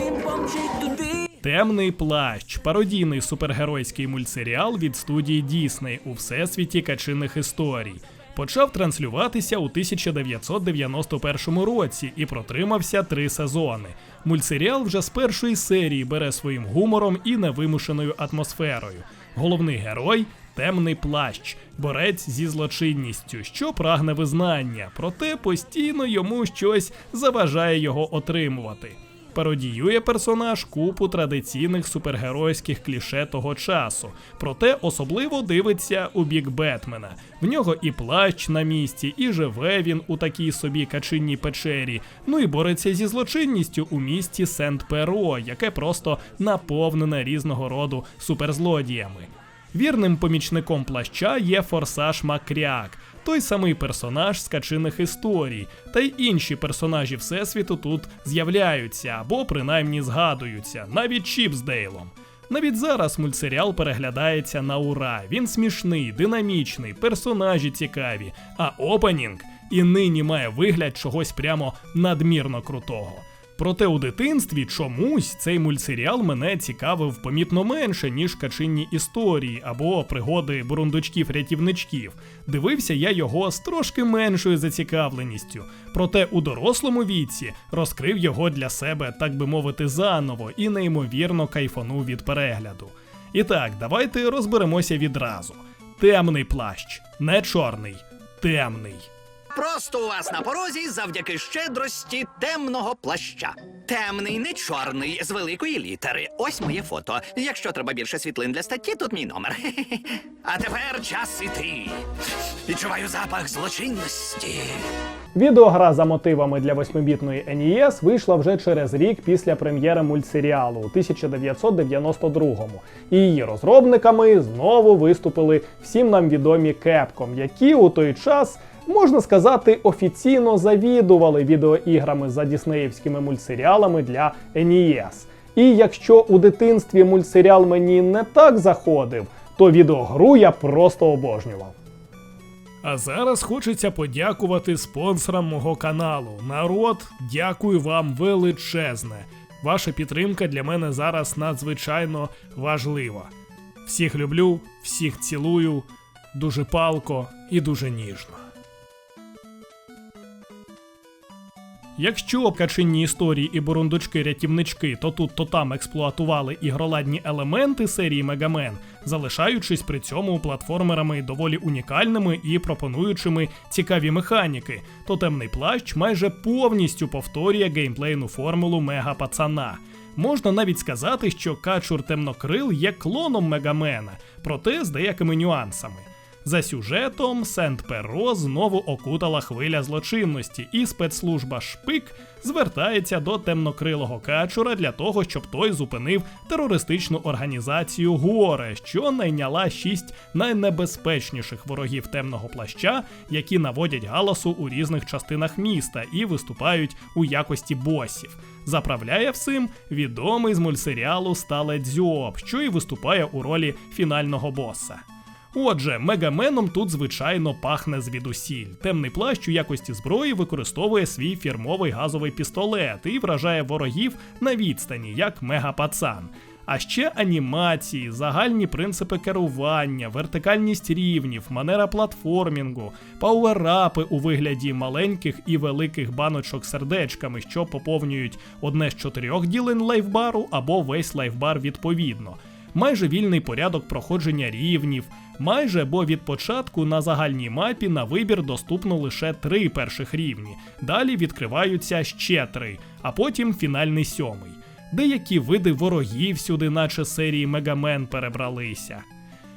він помчить. Темний плащ пародійний супергеройський мультсеріал від студії Дісней у всесвіті качиних історій. Почав транслюватися у 1991 році і протримався три сезони. Мультсеріал вже з першої серії бере своїм гумором і невимушеною атмосферою. Головний герой темний плащ, борець зі злочинністю, що прагне визнання, проте постійно йому щось заважає його отримувати. Пародіює персонаж купу традиційних супергеройських кліше того часу, проте особливо дивиться у бік Бетмена. В нього і плащ на місці, і живе він у такій собі качинній печері. Ну і бореться зі злочинністю у місті Сент-Перо, яке просто наповнене різного роду суперзлодіями. Вірним помічником плаща є Форсаж Макряк, той самий персонаж з качиних історій, та й інші персонажі Всесвіту тут з'являються або принаймні згадуються, навіть Чіп з Дейлом. Навіть зараз мультсеріал переглядається на ура. Він смішний, динамічний, персонажі цікаві, а опенінг і нині має вигляд чогось прямо надмірно крутого. Проте у дитинстві чомусь цей мультсеріал мене цікавив помітно менше, ніж качинні історії або пригоди бурундучків-рятівничків. Дивився я його з трошки меншою зацікавленістю. Проте у дорослому віці розкрив його для себе, так би мовити, заново і неймовірно кайфанув від перегляду. І так, давайте розберемося відразу. Темний плащ, не чорний, темний. Просто у вас на порозі завдяки щедрості темного плаща. Темний, не чорний, з великої літери. Ось моє фото. Якщо треба більше світлин для статті, тут мій номер. А тепер час іти. Відчуваю запах злочинності. Відеогра за мотивами для восьмибітної NES вийшла вже через рік після прем'єри мультсеріалу у 1992-му. І її розробниками знову виступили всім нам відомі Capcom, які у той час. Можна сказати, офіційно завідували відеоіграми за діснеївськими мультсеріалами для NES. І якщо у дитинстві мультсеріал мені не так заходив, то відеогру я просто обожнював. А зараз хочеться подякувати спонсорам мого каналу. Народ, дякую вам величезне. Ваша підтримка для мене зараз надзвичайно важлива. Всіх люблю, всіх цілую, дуже палко і дуже ніжно. Якщо качинні історії і бурундучки-рятівнички то тут, то там експлуатували ігроладні елементи серії Мегамен, залишаючись при цьому платформерами доволі унікальними і пропонуючими цікаві механіки, то темний плащ майже повністю повторює геймплейну формулу Мега Пацана. Можна навіть сказати, що качур темнокрил є клоном Мегамена, проте з деякими нюансами. За сюжетом Сент-Перо знову окутала хвиля злочинності, і спецслужба Шпик звертається до темнокрилого качура для того, щоб той зупинив терористичну організацію Горе, що найняла шість найнебезпечніших ворогів темного плаща, які наводять галасу у різних частинах міста і виступають у якості босів. Заправляє всім відомий з мультсеріалу Стале Дзьоб, що і виступає у ролі фінального боса. Отже, мегаменом тут звичайно пахне звідусіль. Темний плащ у якості зброї використовує свій фірмовий газовий пістолет і вражає ворогів на відстані, як мегапацан. А ще анімації, загальні принципи керування, вертикальність рівнів, манера платформінгу, пауерапи у вигляді маленьких і великих баночок сердечками, що поповнюють одне з чотирьох ділень лайфбару або весь лайфбар відповідно. Майже вільний порядок проходження рівнів, майже бо від початку на загальній мапі на вибір доступно лише три перших рівні. Далі відкриваються ще три, а потім фінальний сьомий. Деякі види ворогів сюди, наче серії Мегамен, перебралися.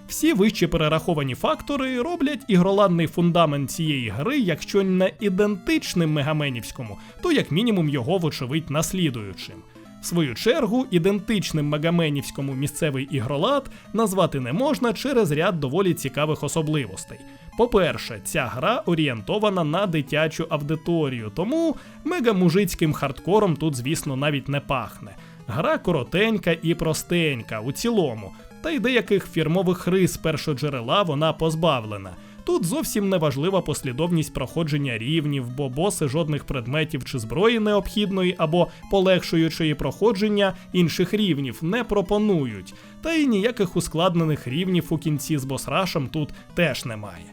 Всі вище перераховані фактори роблять ігроладний фундамент цієї гри, якщо не ідентичним мегаменівському, то як мінімум його, вочевидь, наслідуючим. В свою чергу, ідентичним мегаменівському місцевий ігролад назвати не можна через ряд доволі цікавих особливостей. По-перше, ця гра орієнтована на дитячу аудиторію, тому мегамужицьким хардкором тут, звісно, навіть не пахне. Гра коротенька і простенька у цілому, та й деяких фірмових рис першоджерела вона позбавлена. Тут зовсім не важлива послідовність проходження рівнів, бо боси жодних предметів чи зброї необхідної або полегшуючої проходження інших рівнів не пропонують, та й ніяких ускладнених рівнів у кінці з босрашем тут теж немає.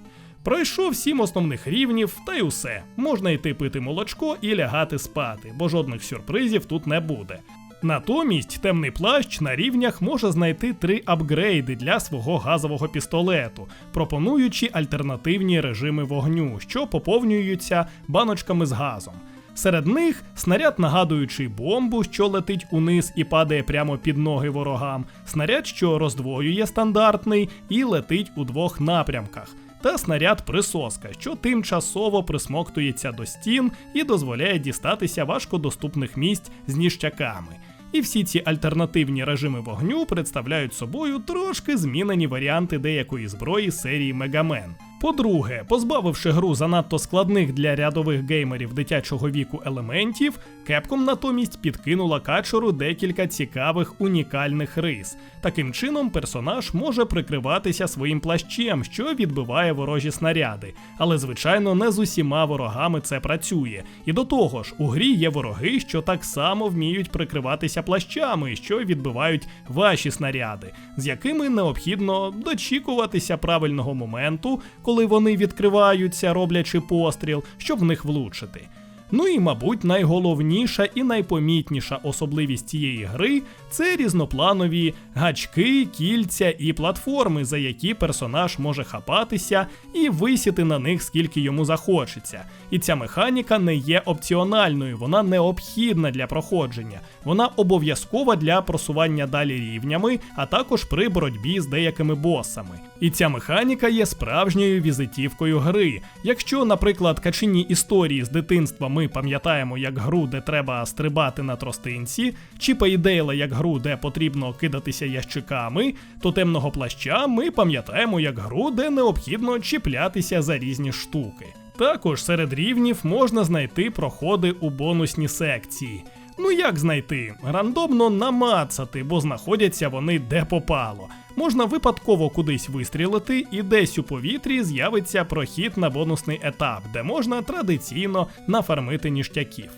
Пройшов сім основних рівнів, та й усе. Можна йти пити молочко і лягати спати, бо жодних сюрпризів тут не буде. Натомість темний плащ на рівнях може знайти три апгрейди для свого газового пістолету, пропонуючи альтернативні режими вогню, що поповнюються баночками з газом. Серед них снаряд, нагадуючий бомбу, що летить униз і падає прямо під ноги ворогам, снаряд, що роздвоює стандартний і летить у двох напрямках, та снаряд присоска, що тимчасово присмоктується до стін і дозволяє дістатися важкодоступних місць з ніщаками. І всі ці альтернативні режими вогню представляють собою трошки змінені варіанти деякої зброї серії Мегамен. По-друге, позбавивши гру занадто складних для рядових геймерів дитячого віку елементів, Capcom натомість підкинула качеру декілька цікавих унікальних рис. Таким чином, персонаж може прикриватися своїм плащем, що відбиває ворожі снаряди. Але, звичайно, не з усіма ворогами це працює. І до того ж, у грі є вороги, що так само вміють прикриватися плащами, що відбивають ваші снаряди, з якими необхідно дочікуватися правильного моменту, коли вони відкриваються, роблячи постріл, щоб в них влучити. Ну і, мабуть, найголовніша і найпомітніша особливість цієї гри це різнопланові гачки, кільця і платформи, за які персонаж може хапатися і висіти на них скільки йому захочеться. І ця механіка не є опціональною, вона необхідна для проходження, вона обов'язкова для просування далі рівнями, а також при боротьбі з деякими босами. І ця механіка є справжньою візитівкою гри. Якщо, наприклад, качині історії з дитинства ми пам'ятаємо як гру, де треба стрибати на тростинці, чи Payday як гру, де потрібно кидатися ящиками, то темного плаща ми пам'ятаємо як гру, де необхідно чіплятися за різні штуки. Також серед рівнів можна знайти проходи у бонусні секції. Ну як знайти? Рандомно намацати, бо знаходяться вони де попало. Можна випадково кудись вистрілити, і десь у повітрі з'явиться прохід на бонусний етап, де можна традиційно нафармити ніштяків.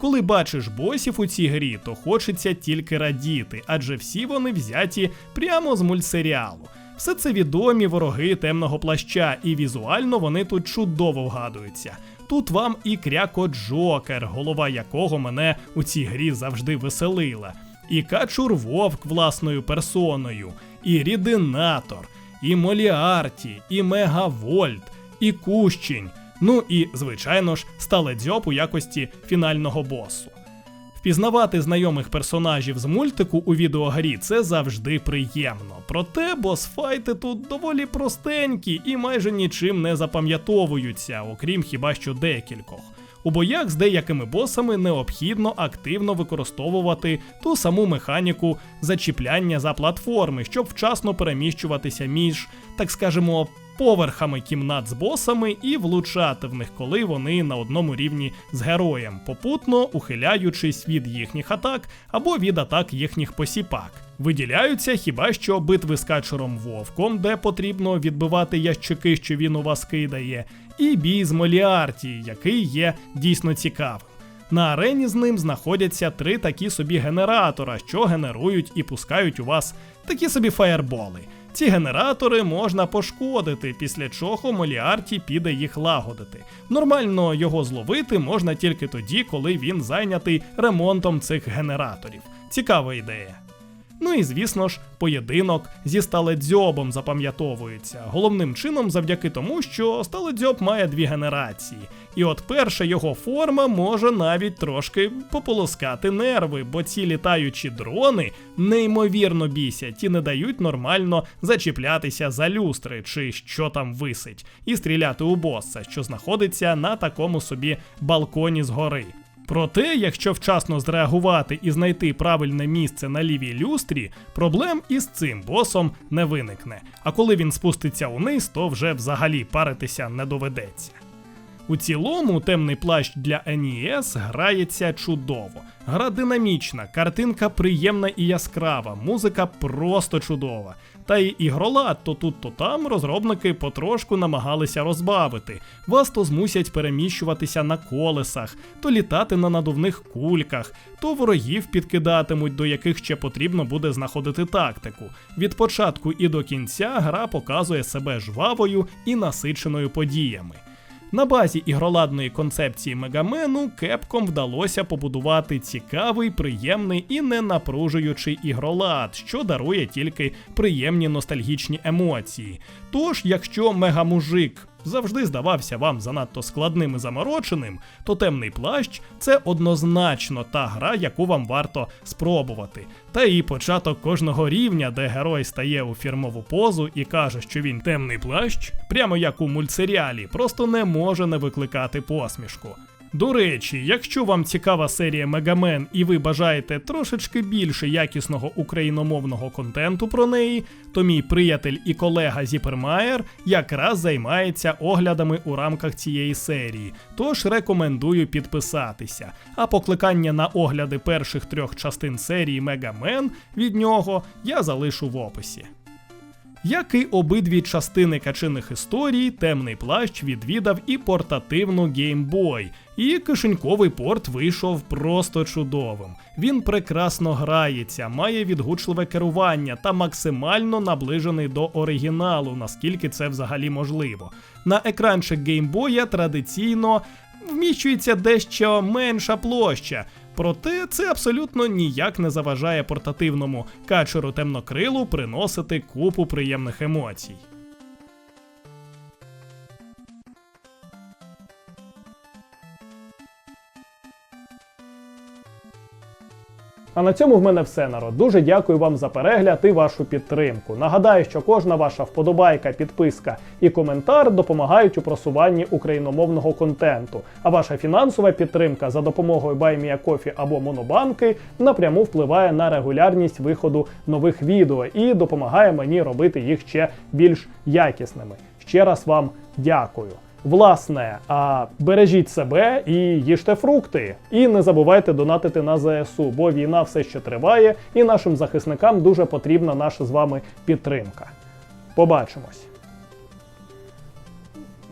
Коли бачиш босів у цій грі, то хочеться тільки радіти, адже всі вони взяті прямо з мультсеріалу. Все це відомі вороги темного плаща, і візуально вони тут чудово вгадуються. Тут вам і кряко Джокер, голова якого мене у цій грі завжди веселила, і Качур Вовк власною персоною, і Рідинатор, і Моліарті, і Мегавольт, і Кущень. Ну і, звичайно ж, сталедзьоб у якості фінального босу. Впізнавати знайомих персонажів з мультику у відеогрі це завжди приємно. Проте босфайти тут доволі простенькі і майже нічим не запам'ятовуються, окрім хіба що декількох. У боях з деякими босами необхідно активно використовувати ту саму механіку зачіпляння за платформи, щоб вчасно переміщуватися між, так скажемо, поверхами кімнат з босами і влучати в них, коли вони на одному рівні з героєм, попутно ухиляючись від їхніх атак або від атак їхніх посіпак. Виділяються хіба що битви з качером вовком, де потрібно відбивати ящики, що він у вас кидає, і бій з Моліарті, який є дійсно цікавим. На арені з ним знаходяться три такі собі генератора, що генерують і пускають у вас такі собі фаєрболи. Ці генератори можна пошкодити, після чого Моліарті піде їх лагодити. Нормально його зловити можна тільки тоді, коли він зайнятий ремонтом цих генераторів. Цікава ідея. Ну і звісно ж, поєдинок зі сталедзьобом запам'ятовується. Головним чином завдяки тому, що сталедзьоб має дві генерації. І от перша його форма може навіть трошки пополоскати нерви, бо ці літаючі дрони неймовірно бісять і не дають нормально зачіплятися за люстри чи що там висить, і стріляти у боса, що знаходиться на такому собі балконі згори. Проте, якщо вчасно зреагувати і знайти правильне місце на лівій люстрі, проблем із цим босом не виникне. А коли він спуститься униз, то вже взагалі паритися не доведеться. У цілому темний плащ для NES грається чудово. Гра динамічна, картинка приємна і яскрава, музика просто чудова. Та й ігролад то тут, то там розробники потрошку намагалися розбавити. Вас то змусять переміщуватися на колесах, то літати на надувних кульках, то ворогів підкидатимуть, до яких ще потрібно буде знаходити тактику. Від початку і до кінця гра показує себе жвавою і насиченою подіями. На базі ігроладної концепції Мегамену Кепком вдалося побудувати цікавий, приємний і не напружуючий ігролад, що дарує тільки приємні ностальгічні емоції. Тож, якщо мегамужик завжди здавався вам занадто складним і замороченим, то темний плащ це однозначно та гра, яку вам варто спробувати. Та і початок кожного рівня, де герой стає у фірмову позу і каже, що він темний плащ, прямо як у мультсеріалі, просто не може не викликати посмішку. До речі, якщо вам цікава серія Мегамен і ви бажаєте трошечки більше якісного україномовного контенту про неї, то мій приятель і колега Зіпермаєр якраз займається оглядами у рамках цієї серії, тож рекомендую підписатися. А покликання на огляди перших трьох частин серії Мегамен від нього я залишу в описі. Як і обидві частини качиних історій, темний плащ відвідав і портативну Game Boy, і кишеньковий порт вийшов просто чудовим. Він прекрасно грається, має відгучливе керування та максимально наближений до оригіналу, наскільки це взагалі можливо. На екранчик Boy традиційно вміщується дещо менша площа. Проте це абсолютно ніяк не заважає портативному качеру темнокрилу приносити купу приємних емоцій. А на цьому в мене все народ. Дуже дякую вам за перегляд і вашу підтримку. Нагадаю, що кожна ваша вподобайка, підписка і коментар допомагають у просуванні україномовного контенту. А ваша фінансова підтримка за допомогою BuyMeACoffee або Монобанки напряму впливає на регулярність виходу нових відео і допомагає мені робити їх ще більш якісними. Ще раз вам дякую. Власне, а бережіть себе і їжте фрукти. І не забувайте донатити на ЗСУ, бо війна все ще триває, і нашим захисникам дуже потрібна наша з вами підтримка. Побачимось.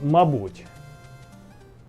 Мабуть.